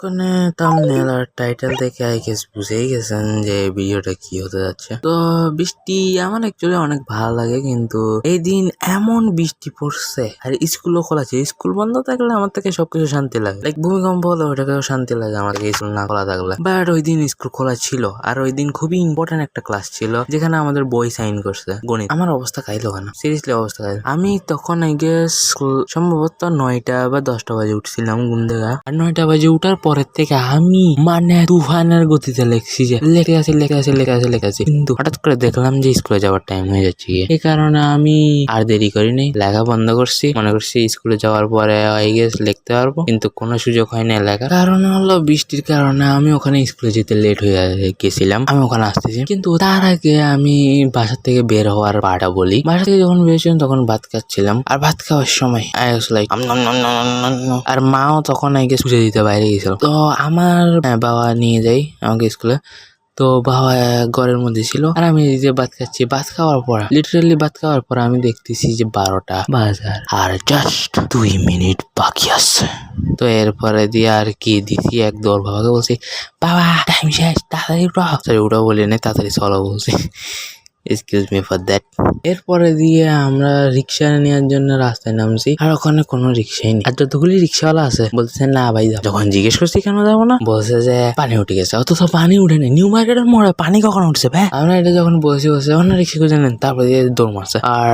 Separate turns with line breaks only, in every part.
এতক্ষণে থাম্বনেল আর টাইটেল দেখে আই গেস বুঝেই গেছেন যে ভিডিওটা কি হতে যাচ্ছে। তো বৃষ্টি আমার অ্যাকচুয়ালি অনেক ভালো লাগে কিন্তু এই দিন এমন বৃষ্টি পড়ছে। আর স্কুলও খোলা আছে স্কুল বন্ধ থাকলে আমার থেকে সবকিছু শান্তি লাগে। লাইক ভূমিকম্প হলে ওটাকেও শান্তি লাগে আমার স্কুল না খোলা থাকলে। বাট ওই দিন স্কুল খোলা ছিল। আর ওই দিন খুবই ইম্পর্টেন্ট একটা ক্লাস ছিল যেখানে আমাদের বই সাইন করছে গণিত। আমার অবস্থা খাইলো কেন? সিরিয়াসলি অবস্থা খাইলো আমি তখন আই গেস সম্ভবত নয়টা বা দশটা বাজে উঠছিলাম ঘুম থেকে। আর নয়টা বাজে উঠার পরের থেকে আমি মানে তুফানের গতিতে লেখছি যে, লেখে আছে লেখে আছে লেখে আছে লেখে আছে। কিন্তু হঠাৎ করে দেখলাম যে স্কুলে যাওয়ার টাইম হয়ে যাচ্ছে। এই কারণে আমি আর দেরি করিনি। লেখা বন্ধ করছি। মনে করছি স্কুলে যাওয়ার পরে আই গেস লিখতে পারব। কিন্তু কোনো সুযোগ হয় না লেখা কারণ হলো বৃষ্টির কারণে আমি ওখানে স্কুলে যেতে লেট হয়ে গেছিলাম। আমি ওখানে আসতেছি। কিন্তু তার আগে আমি বাসা থেকে বের হওয়ার পাটা বলি। বাসা থেকে যখন বেরিয়েছিলাম তখন ভাত খাচ্ছিলাম। আর ভাত খাওয়ার সময়। আর মাও তখন আগে পুজো দিতে বাইরে গেছিল। তো আমার আহ, বাবা নিয়ে যাই আমাকে স্কুলে। তো বাবা ঘরের মধ্যে ছিল। আর আমি যে ভাত খাচ্ছি ভাত খাওয়ার পর লিটারালি ভাত খাওয়ার পর আমি দেখতেছি যে বারোটা বাজার। আর জাস্ট দুই মিনিট বাকি আছে। তো এরপরে দিয়ে আর কি দিছি এক দৌড় বাবাকে বলছি বাবা টাইম শেষ তাড়াতাড়ি উঠো। বলি না তাড়াতাড়ি চলো বলছি। এক্সকিউজ মি ফর দ্যাট এরপরে দিয়ে আমরা রিক্সা নেওয়ার জন্য রাস্তায় নামছি। আর ওখানে কোনো রিক্সাই নেই। আর যতগুলি রিক্সাওয়ালা আছে। বলতেছে না ভাই যখন জিজ্ঞেস করছি, কেন যাব না? বলছে যে, পানি উঠে গেছে। অথচ পানি উঠে নেই। নিউ মার্কেটের মোড়ে পানি কখন উঠছে, ভাই? আমরা এটা যখন বসে বসে অন্য রিক্সা খুঁজে নেন তারপরে দিয়ে দৌড় মারছে। আর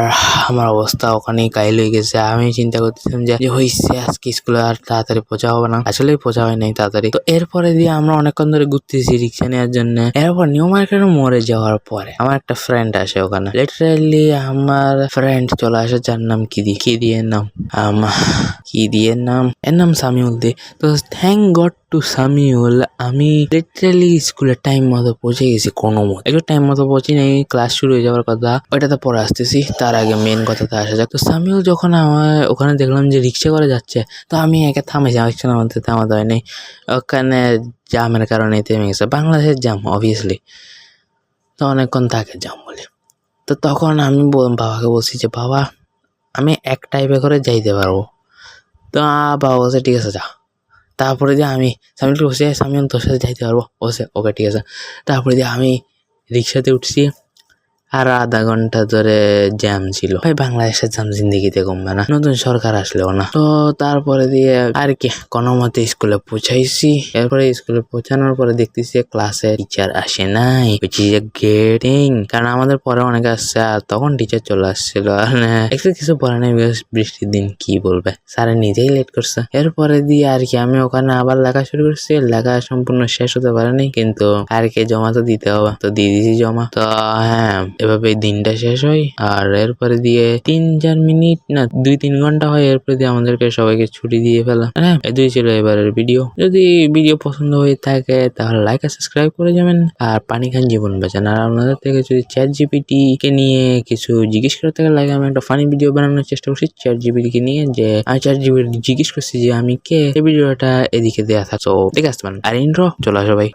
আমার অবস্থা ওখানে কাইল হয়ে গেছে। আমি চিন্তা করতেছিলাম যে যে হয়েছে আজকে স্কুলে আর তাড়াতাড়ি পচা হবে না। আসলে পচা হয় নাই তাড়াতাড়ি। তো এরপরে দিয়ে আমরা অনেকক্ষণ ধরে ঘুরতেছি রিক্সা নেওয়ার জন্য। এরপর নিউ মার্কেটের মোড়ে যাওয়ার পরে, আমার একটা ফ্রেন্ড আসে ওখানে। লিটারালি আমার ফ্রেন্ড চলে আসে, যার নাম কি দিয়ে কি দিয়ে নাম? কি দিয়ে নাম? এর নাম সামিউল দে। তো থ্যাংক গড টু সামিউল, আমি লিটারালি স্কুলের টাইম মতো পৌঁছে গেছি কোনো মতো। একটু টাইম মতো পৌঁছি নেই ক্লাস শুরু হয়ে যাওয়ার কথা। ওইটাতে পরে আসতেছি, তার আগে মেন কথাতে আসা যাক। তো সামিউল যখন আমার ওখানে দেখলাম যে রিক্সা করে যাচ্ছে, তো আমি একে থামেছি আমার আমাদের থামাতে হয়নি। ওখানে জামের কারণে থেমে গেছে। বাংলাদেশের জাম অবভিয়াসলি তো অনেকক্ষণ থাকে যাও বলে তো তখন আমি বাবাকে বলছি যে, বাবা, আমি এক টাইপে করে যাইতে পারব। তো বাবা বলছে, ঠিক আছে, যা। তারপরে দিয়ে আমি সামিলকে বসে আমি তোর সাথে যাইতে পারব। বসে ওকে, ঠিক আছে। তারপরে দিয়ে আমি রিক্সাতে উঠছি আর আধা ঘণ্টা ধরে জ্যাম ছিল। ভাই, বাংলাদেশের জ্যাম জিন্দিগিতে কমবে না। নতুন সরকার আসলেও না। তো তারপরে দিয়ে আর কি, কোনো মতে স্কুলে পৌঁছাইছি। এরপরে স্কুলে পৌঁছানোর পরে দেখতেছি ক্লাসে টিচার আসে নাই a কারণ আমাদের পরে অনেকে আসছে, আর তখন টিচার চলে আসছিল। আর একটু কিছু পরে নাই বৃষ্টির দিন কি বলবে? স্যার নিজেই লেট করছে। এরপরে দিয়ে আর কি, আমি ওখানে আবার লেখা শুরু করছি। লেখা সম্পূর্ণ শেষ হতে পারেনি, কিন্তু আর কি জমা তো দিতে হবে। তো দিয়ে দিয়েছি জমা। তো হ্যাঁ এভাবে দিনটা শেষ হয়। আর এরপরে দিয়ে তিন, চার মিনিট না, দুই, তিন ঘণ্টা হয়, এরপরে দিয়ে আমাদেরকে সবাইকে ছুটি দিয়ে ফেলা। হ্যাঁ এটাই ছিল এবারের ভিডিও। যদি ভিডিও পছন্দ হয়ে থাকে, তাহলে লাইক আর সাবস্ক্রাইব করে যাবেন। আর পানি খান জীবন বাঁচান। আর আপনাদের থেকে যদি চ্যাট জিপিটি কে নিয়ে কিছু জিজ্ঞেস করে থাকে লাগে আমি একটা ফানি ভিডিও বানানোর চেষ্টা করছি চ্যাট জিপিটি কে নিয়ে, যে আমি চ্যাট জিপিটি জিজ্ঞেস করছি যে আমি কে? এই ভিডিওটা এদিকে দেওয়া থাকছো দেখে আসতে পারেন। আর ইন্ট্রো চলে আসো ভাই।